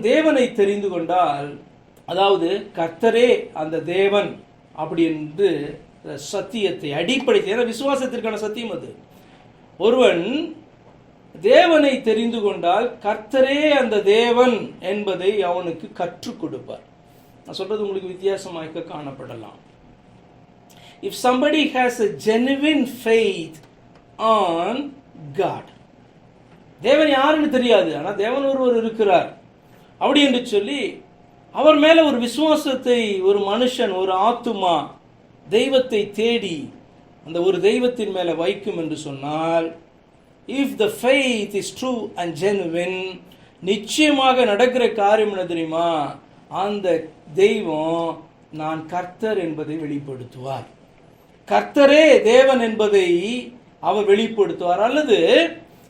தேவனை தெரிந்து கொண்டால் அதாவது கர்த்தரே அந்த தேவன் அப்படி என்று சத்தியத்தை அடிப்படை ஏன்னா விசுவாசத்திற்கான சத்தியம் அது. ஒருவன் தேவனை தெரிந்து கொண்டால் கர்த்தரே அந்த தேவன் என்பதை அவனுக்கு கற்றுக் கொடுப்பார். நான் சொல்றது உங்களுக்கு வித்தியாசமாக காணப்படலாம். If somebody has a genuine faith on God தேவன் யாருன்னு தெரியாது ஆனால் தேவன் ஒருவர் இருக்கிறார். அப்படி என்று சொல்லி அவர் மேல ஒரு விசுவாசத்தை ஒரு மனுஷன் ஒரு ஆத்துமா தெய்வத்தை தேடி அந்த ஒரு தெய்வத்தின் மேல வைக்கும் என்று சொன்னால் if the faith is true and genuine நிச்சயமாக நடக்கிற காரியம் என்ன தெரியுமா? அந்த தெய்வம் நான் கர்த்தர் என்பதை வெளிப்படுத்துவார். கர்த்தரே தேவன் என்பதை அவர் வெளிப்படுத்துவார். அல்லது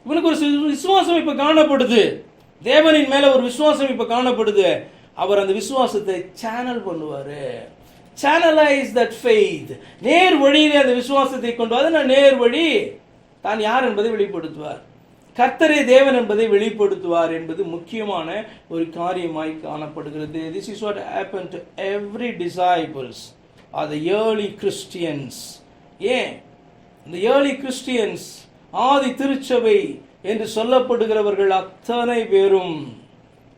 இவனுக்கு ஒரு விசுவாசம் இப்போ காணப்படுது. தேவனின் மேல ஒரு விசுவாசம் இப்ப காணப்படுது. அவர் அந்த விசுவாசத்தை சேனல் பண்ணுவாரு. சேனலைஸ் தட் ஃபெய்த் நேர் வழியிலே அந்த விசுவாசத்தை கொண்டு வந்து நான் நேர் வழி தான் யார் என்பதை வெளிப்படுத்துவார். கர்த்தரே தேவன் என்பதை வெளிப்படுத்துவார் என்பது முக்கியமான ஒரு காரியமாய் காணப்படுகிறது. This is what happen to every disciples are the early Christians ஏன்? இந்த ஏர்லி கிறிஸ்டியன்ஸ் ஆதி திருச்சபை என்று சொல்லப்படுகிறவர்கள் அத்தனை பேரும்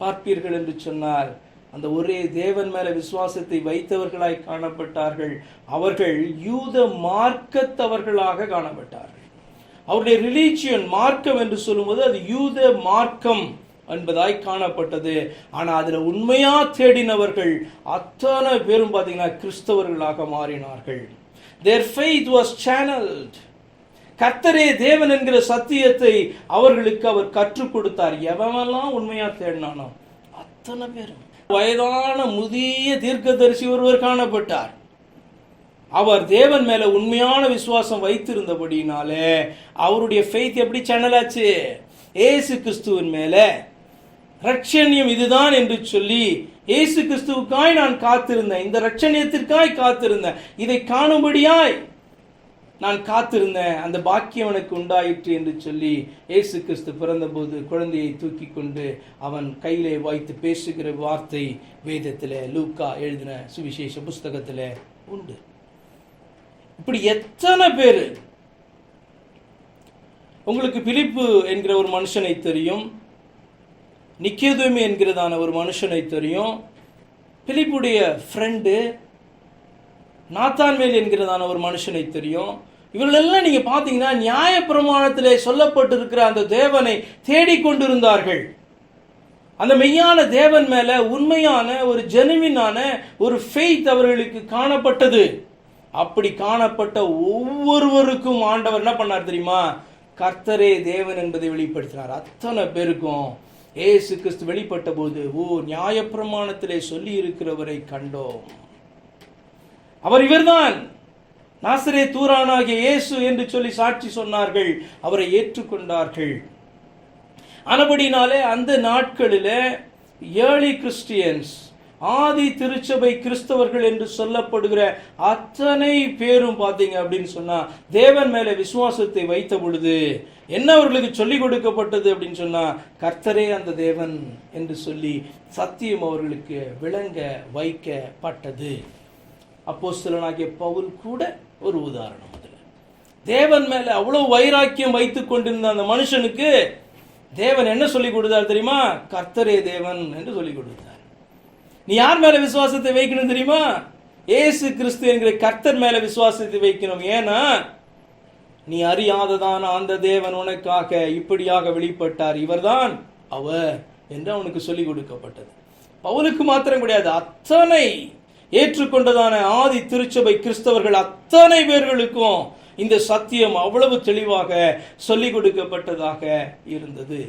பார்ப்பீர்கள் என்று சொன்னார் அந்த ஒரே தேவன் மேல விசுவாசத்தை வைத்தவர்களாய் காணப்பட்டார்கள். அவர்கள் யூத மார்க்கத்தவர்களாக காணப்பட்டார்கள். அவருடைய ரிலீஜியன் மார்க்கம் என்று சொல்லும்போது அது யூத மார்க்கம் என்பதாய் காணப்பட்டது. ஆனால் அதில் உண்மையா தேடினவர்கள் அத்தனை பேரும் பார்த்தீங்கன்னா கிறிஸ்தவர்களாக மாறினார்கள். Their faith was channeled. கர்த்தரே தேவன் என்கிற சத்தியத்தை அவர்களுக்கு அவர் கற்றுக் கொடுத்தார். எவனெல்லாம் உண்மையா தேடினானோ அத்தனை பேரும். வயதான முதிய தீர்க்கதரிசி ஒருவர் காணப்பட்டார். அவர் தேவன் மேல உண்மையான விசுவாசம் வைத்திருந்தபடினாலே அவருடைய ஃபெய்த் எப்படி சேனல் ஆச்சு? ஏசு கிறிஸ்துவின் மேல. ரட்சண்யம் இதுதான் என்று சொல்லி இயேசு கிறிஸ்துவுக்காய் நான் காத்திருந்தேன். இந்த ரட்சணியத்திற்காய் காத்திருந்தேன். இதை காணும்படியாய் நான் காத்திருந்தேன். அந்த பாக்கியம் எனக்கு உண்டாயிற்று என்று சொல்லி இயேசு கிறிஸ்து பிறந்தபோது குழந்தையை தூக்கி கொண்டு அவன் கையிலே வாய்த்து பேசுகிற வார்த்தை வேதத்தில் லூக்கா எழுதின சுவிசேஷ புஸ்தகத்தில் உண்டு. இப்படி எத்தனை பேர்? உங்களுக்கு பிலிப்பு என்கிற ஒரு மனுஷனை தெரியும். நிக்கேதுமி என்கிறதான ஒரு மனுஷனை தெரியும். பிலிப்புடைய ஃப்ரெண்டு நாத்தான்வேல் என்கிறதான ஒரு மனுஷனை தெரியும். இவர்களெல்லாம் நீங்க பார்த்தீங்கன்னா நியாயப்பிரமாணத்திலே சொல்லப்பட்டிருக்கிற அந்த தேவனை தேடிக்கொண்டிருந்தார்கள். அந்த மெய்யான தேவன் மேல உண்மையான ஒரு ஜெனுவினான ஒரு ஃபெய்த் அவர்களுக்கு காணப்பட்டது. அப்படி காணப்பட்ட ஒவ்வொருவருக்கும் ஆண்டவர் என்ன பண்ணார் தெரியுமா? கர்த்தரே தேவன் என்பதை வெளிப்படுத்தினார். அத்தனை பேருக்கும் ஏசு கிறிஸ்து வெளிப்பட்ட போது ஓ நியாயப்பிரமாணத்திலே சொல்லி இருக்கிறவரை கண்டோம். அவர் இவர்தான். நாசரே தூரானாகிய இயேசு என்று சொல்லி சாட்சி சொன்னார்கள் அவரை ஏற்றுக்கொண்டார்கள். ஆனபடினாலே அந்த நாட்களில் ஏர்லி கிறிஸ்டியன்ஸ் ஆதி திருச்சபை கிறிஸ்தவர்கள் என்று சொல்லப்படுகிற அத்தனை பேரும் பார்த்தீங்க அப்படின்னு சொன்னா தேவன் மேலே விசுவாசத்தை வைத்த பொழுது என்ன அவர்களுக்கு சொல்லிக் கொடுக்கப்பட்டது அப்படின்னு சொன்னா கர்த்தரே அந்த தேவன் என்று சொல்லி சத்தியம் அவர்களுக்கு விளங்க வைக்கப்பட்டது. அப்போ சிலனாகிய பவுல் கூட ஒரு உதாரணம் அதில். தேவன் மேலே அவ்வளோ வைராக்கியம் வைத்து கொண்டிருந்த அந்த மனுஷனுக்கு தேவன் என்ன சொல்லி கொடுத்தார் தெரியுமா? கர்த்தரே தேவன் என்று சொல்லி கொடுத்தார். நீ யார் மேலே விசுவாசத்தை வைக்கணும் தெரியுமா? ஏசு கிறிஸ்து என்கிற கர்த்தர் மேலே விசுவாசத்தை வைக்கணும். ஏன்னா நீ அறியாததான அந்த தேவன் உனக்காக இப்படியாக வெளிப்பட்டார். இவர்தான் அவர் என்று அவனுக்கு சொல்லிக் கொடுக்கப்பட்டது. பவுலுக்கு மாத்திரம் கிடையாது. அத்தனை ஏற்றுக்கொண்டதான ஆதி திருச்சபை கிறிஸ்தவர்கள் அத்தனை பேர்களுக்கும் இந்த சத்தியம் அவ்வளவு தெளிவாக சொல்லிக் கொடுக்கப்பட்டதாக இருந்தது.